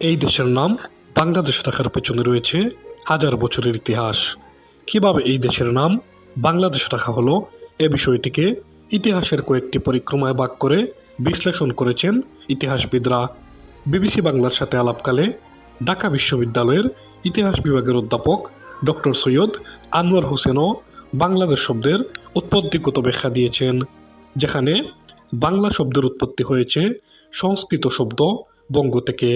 এই দেশের নাম বাংলাদেশ রাখার পেছনে রয়েছে হাজার বছরের ইতিহাস। কীভাবে এই দেশের নাম বাংলাদেশ রাখা হলো এ বিষয়টিকে ইতিহাসের কয়েকটি পরিক্রমায় ভাগ করে বিশ্লেষণ করেছেন ইতিহাসবিদরা। বিবিসি বাংলার সাথে আলাপকালে ঢাকা বিশ্ববিদ্যালয়ের ইতিহাস বিভাগের অধ্যাপক ডক্টর সৈয়দ আনোয়ার হোসেনও বাংলাদেশ শব্দের উৎপত্তিগত ব্যাখ্যা দিয়েছেন, যেখানে বাংলা শব্দের উৎপত্তি হয়েছে সংস্কৃত শব্দ বঙ্গ থেকে।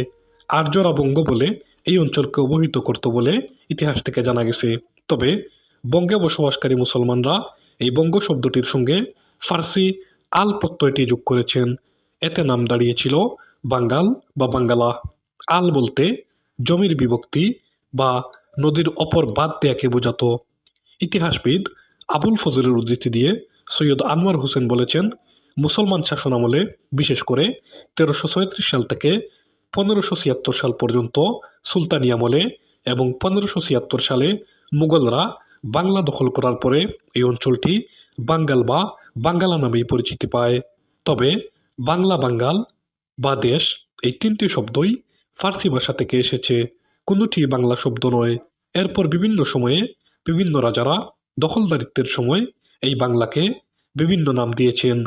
আর্যরা বঙ্গ বলে এই অঞ্চলকে অবহিত করত বলে ইতিহাস থেকে জানা গেছে। তবে বঙ্গে বসবাসকারী মুসলমানরা এই বঙ্গ শব্দটির সঙ্গে ফার্সি আল প্রত্যয়টি যোগ করেছেন। এতে নাম দাঁড়িয়েছিল বাঙ্গাল বা বাঙ্গালা। আল বলতে জমির বিভক্তি বা নদীর অপর বাদ দেয়াকে বোঝাতো। ইতিহাসবিদ আবুল ফজলের উদ্ধৃতি দিয়ে সৈয়দ আনোয়ার হোসেন বলেছেন, মুসলমান শাসনামলে বিশেষ করে তেরোশো সাল থেকে পনেরোশো ছিয়াত্তর সাল পর্যন্ত সুলতানি আমলে এবং পনেরোশো ছিয়াত্তর সালে মুঘলরা বাংলা দখল করার পরে এই অঞ্চলটি বাঙ্গাল বা বাঙ্গালা নামেই পরিচিতি পায়। তবে বাংলা বাঙ্গাল বা দেশ এই তিনটি শব্দই ফার্সি ভাষা থেকে এসেছে। কোনোটি বাংলা শব্দ নয়। এরপর বিভিন্ন সময়ে বিভিন্ন রাজারা দখলদারিত্বের সময় এই বাংলাকে বিভিন্ন নাম দিয়েছেন।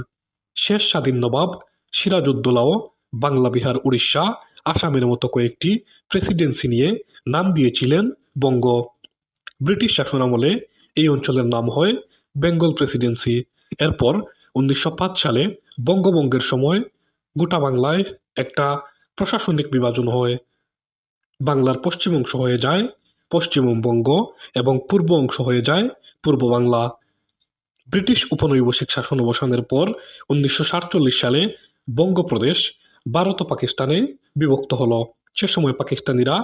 শেষ স্বাধীন নবাব সিরাজউদ্দৌলাও বাংলা বিহার, উড়িষ্যা আসামের মতো কয়েকটি প্রেসিডেন্সি নিয়ে নাম দিয়েছিলেন বঙ্গ। ব্রিটিশ শাসনামলে এই অঞ্চলের নাম হয় বেঙ্গল প্রেসিডেন্সি এরপর উনিশশো পাঁচ সালে বঙ্গভঙ্গের সময় গোটা বাংলায় একটা প্রশাসনিক বিভাজন হয়। বাংলার পশ্চিম অংশ হয়ে যায় পশ্চিমবঙ্গ এবং পূর্ব অংশ হয়ে যায় পূর্ব বাংলা। ব্রিটিশ উপনৈবসিক শাসন অবসানের পর উনিশশো সাতচল্লিশ সালে বঙ্গপ্রদেশ ভারত ও পাকিস্তানে বিভক্ত হলো। সে সময় পাকিস্তানিরা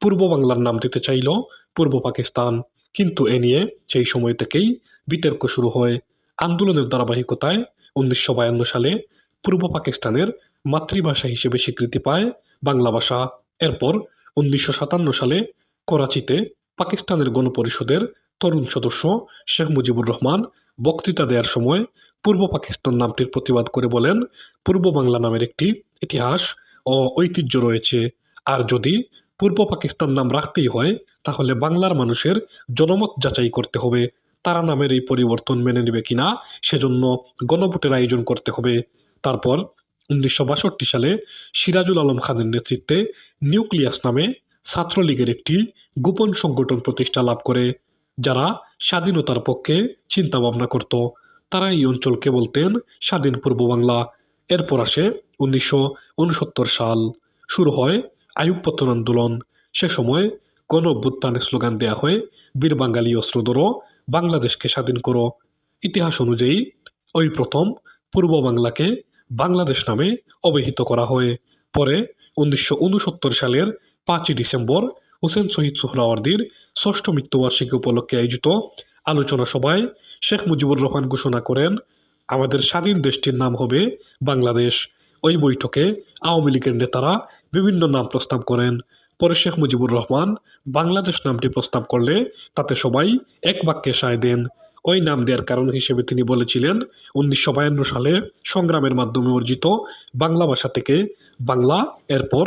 পূর্ব বাংলার নাম দিতে চাইল পূর্ব পাকিস্তান। কিন্তু এ নিয়ে সেই সময় থেকেই বিতর্ক শুরু হয়। আন্দোলনের ধারাবাহিকতায় উনিশশো বায়ান্ন সালে পূর্ব পাকিস্তানের মাতৃভাষা হিসেবে স্বীকৃতি পায় বাংলা ভাষা। এরপর উনিশশো সাতান্ন সালে করাচিতে পাকিস্তানের গণপরিষদের তরুণ সদস্য শেখ মুজিবুর রহমান বক্তৃতা দেওয়ার সময় পূর্ব পাকিস্তান নামটির প্রতিবাদ করে বলেন, পূর্ব বাংলা নামের একটি ইতিহাস ও ঐতিহ্য রয়েছে। আর যদি পূর্ব পাকিস্তান নাম রাখতেই হয়, তাহলে বাংলার মানুষের জনমত যাচাই করতে হবে। তারা নামের এই পরিবর্তন মেনে নেবে কিনা, সেজন্য গণভোটের আয়োজন করতে হবে। তারপর উনিশশো বাষট্টি সালে সিরাজুল আলম খানের নেতৃত্বে নিউক্লিয়াস নামে ছাত্রলীগের একটি গোপন সংগঠন প্রতিষ্ঠা লাভ করে, যারা স্বাধীনতার পক্ষে চিন্তা ভাবনা করত। তারা এই অঞ্চলকে বলতেন স্বাধীন পূর্ব বাংলা। এরপর আসে উনিশশো উনসত্তর সাল শুরু হয় আয়ুব পতন আন্দোলন। সে সময় গণ অভ্যুত্থানের স্লোগান দেয়া হয়, বীর বাঙালি অস্ত্র ধরো, বাংলাদেশকে স্বাধীন করো। ইতিহাস অনুযায়ী ওই প্রথম পূর্ব বাংলাকে বাংলাদেশ নামে অবহিত করা হয়। পরে উনিশশো উনসত্তর সালের পাঁচই ডিসেম্বর হোসেন শহীদ সোহরাওয়ার্দির ষষ্ঠ মৃত্যুবার্ষিকী উপলক্ষে আয়োজিত আলোচনা সভায় শেখ মুজিবুর রহমান ঘোষণা করেন, আমাদের স্বাধীন দেশটির নাম হবে বাংলাদেশ। ওই বৈঠকে আওয়ামী লীগের নেতারা বিভিন্ন নাম প্রস্তাব করেন। পরে শেখ মুজিবুর রহমান বাংলাদেশ নামটি প্রস্তাব করলে তাতে সবাই এক বাক্যে সায় দেন। ওই নাম দেওয়ার কারণ হিসেবে তিনি বলেছিলেন, উনিশশো বায়ান্ন সালে সংগ্রামের মাধ্যমে অর্জিত বাংলা ভাষা থেকে বাংলা, এরপর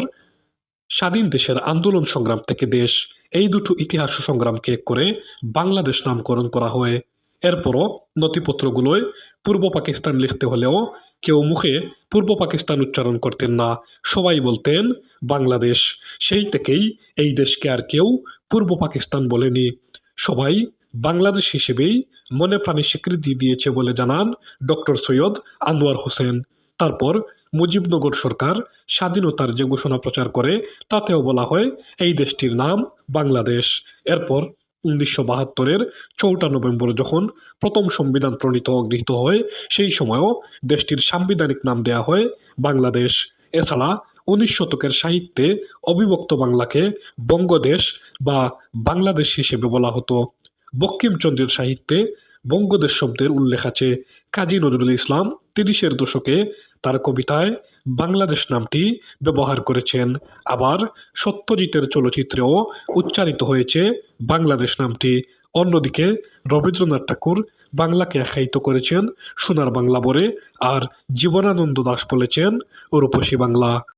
স্বাধীন দেশের আন্দোলন সংগ্রাম থেকে দেশ। এই দুটো ইতিহাস সংগ্রামকে করে বাংলাদেশ নামকরণ করা হয়। এরপরও নথিপত্রগুলোয় পূর্ব পাকিস্তান লিখতে হলেও কেউ মুখে পূর্ব পাকিস্তান উচ্চারণ করতেন না। সবাই বলতেন, বাংলাদেশ। সেই থেকেই এই দেশকে আর কেউ পূর্ব পাকিস্তান বলেনি। সবাই বাংলাদেশ হিসেবেই মনে প্রাণে স্বীকৃতি দিয়েছে বলে জানান ডক্টর সৈয়দ আনোয়ার হোসেন। তারপর মুজিবনগর সরকার স্বাধীনতার যে ঘোষণা প্রচার করে, তাতেও বলা হয় এই দেশটির নাম বাংলাদেশ। এরপর উনিশশো বাহাত্তরের চৌঠা নভেম্বর যখন প্রথম সংবিধান প্রণীত গৃহীত হয়, সেই সময়ও দেশটির সাংবিধানিক নাম দেয়া হয় বাংলাদেশ। এছাড়া উনিশ শতকের সাহিত্যে অবিভক্ত বাংলাকে বঙ্গদেশ বা বাংলাদেশ হিসেবে বলা হতো। বঙ্কিমচন্দ্রের সাহিত্যে বঙ্গদেশ শব্দের উল্লেখ আছে। কাজী নজরুল ইসলাম তিরিশের দশকে তার কবিতায় বাংলাদেশ নামটি ব্যবহার করেছেন। আবার সত্যজিতের চলচ্চিত্রেও উচ্চারিত হয়েছে বাংলাদেশ নামটি। অন্যদিকে রবীন্দ্রনাথ ঠাকুর বাংলাকে আখ্যায়িত করেছেন সোনার বাংলা বলে আর জীবনানন্দ দাশ বলেছেন রূপসী বাংলা।